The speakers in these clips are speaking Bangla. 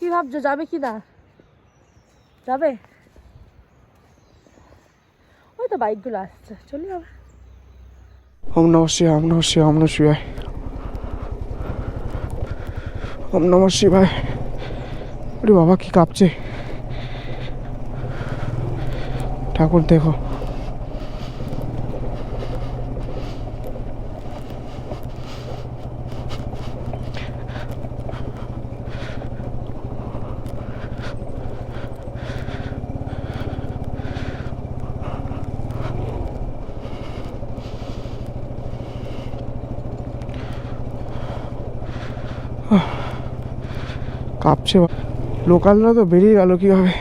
কি ভাবছ? যাবে কি না? যাবে? ওই তো বাইকগুলো আসছে। চলে যাবে। ওম নম শিবায়, ওম নম শিবায়, ওম নম শিবায়। ওম নম শিবায়। আরে বাবা, কি কাঁপছে। ঠাকুর, দেখো। কাঁপছে লোকালরা তো বেরিয়ে গেল কীভাবে?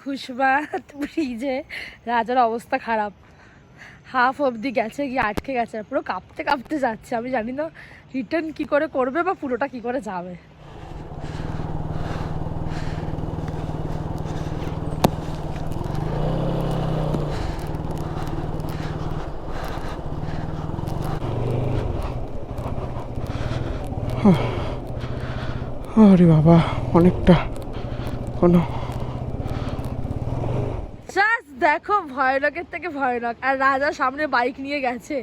খুশবাত ব্রিজে রাজার অবস্থা খারাপ। হাফ অবধি গেছে, গিয়ে আটকে গেছে পুরো কাঁপতে কাঁপতে যাচ্ছে। আমি জানি না রিটার্ন কি করে করবে বা পুরোটা কি করে যাবে। আরে বাবা, অনেকটা। কোনো দেখো, ভয়ানকের থেকে ভয়ানক। আর রাজা সামনে বাইক নিয়ে গেছে।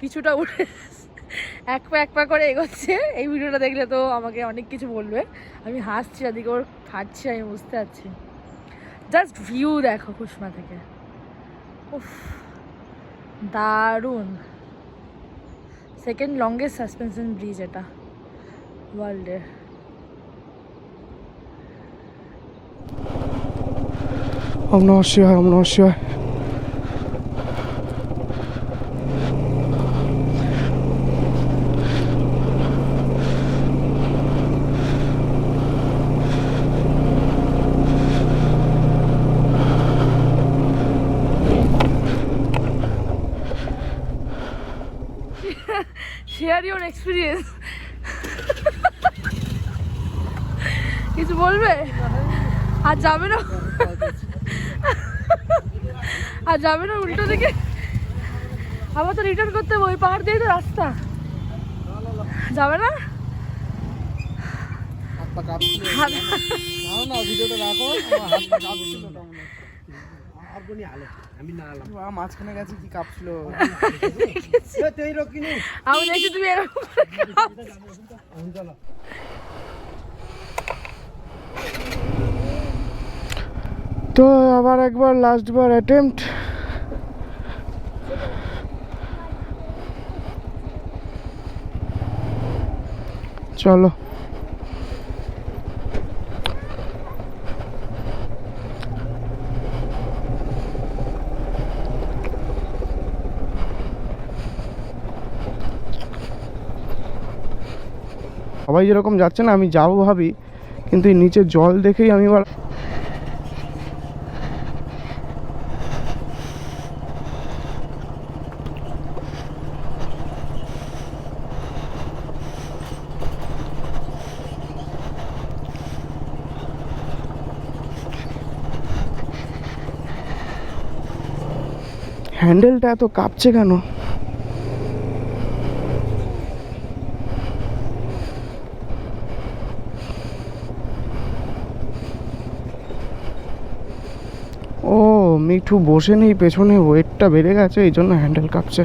কিছুটা উঠে এক পা এক পা করে এগোচ্ছে। এই ভিডিওটা দেখলে তো আমাকে অনেক কিছু বলবে। আমি হাসছি, এদিকে ওর খাচ্ছি, আমি বুঝতে পারছি। জাস্ট ভিউ দেখো কুসমা থেকে। উফ, দারুণ। সেকেন্ড লংগেস্ট সাসপেনশন ব্রিজ এটা। ওয়ার্ল্ডের ওম নম শিবায় ওম নম শিবায় শেয়ার ইউর এক্সপিরিয়েন্স কিছু বলবে? আর যাবে না? আর যাবে না উল্টো দিকে? আবার তো রিটার্ন করতে হবে ওই পাহাড় দিয়ে তো রাস্তা। যাবে না? মাঝখানে গেছে কি কাঁপছিল আমি দেখছি তুমি এরকম করে কাঁপছো। তো আবার একবার লাস্ট বার অ্যাটেম্পট চলো। সবাই যেরকম যাচ্ছে না, আমি যাব ভাবি, কিন্তু নিচে জল দেখেই আমি এবার হ্যান্ডেলটা এত কাঁপছে কেন? ও, মিঠু বসে নেই, পেছনে ওয়েটটা বেড়ে গেছে, এই জন্য হ্যান্ডেল কাঁপছে।